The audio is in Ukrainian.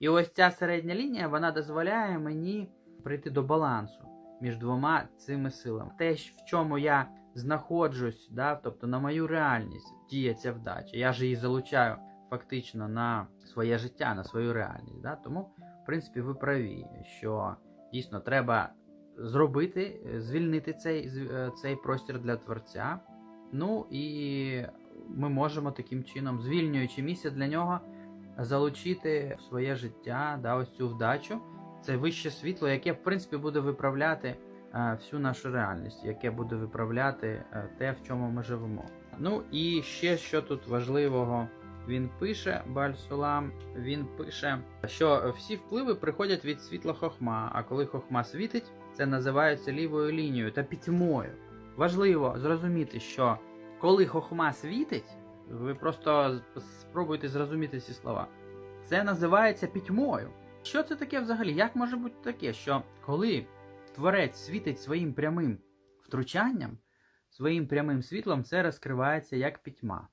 І ось ця середня лінія вона дозволяє мені прийти до балансу між двома цими силами. Те, в чому я знаходжусь, да, тобто на мою реальність діє ця вдача. Я ж її залучаю фактично на своє життя, на свою реальність. Да? Тому, в принципі, ви праві, що дійсно треба зробити, звільнити цей, е, цей простір для творця. Ну і ми можемо таким чином, звільнюючи місце для нього, залучити в своє життя да, ось цю вдачу, це вище світло, яке в принципі буде виправляти е, всю нашу реальність, яке буде виправляти е, те, в чому ми живемо. Ну і ще що тут важливого він пише, Бальсулам, він пише, що всі впливи приходять від світла хохма, а коли хохма світить, це називається лівою лінією та пітьмою. Важливо зрозуміти, що коли хохма світить, ви просто спробуйте зрозуміти ці слова. Це називається пітьмою. Що це таке взагалі? Як може бути таке, що коли творець світить своїм прямим втручанням, своїм прямим світлом, це розкривається як пітьма?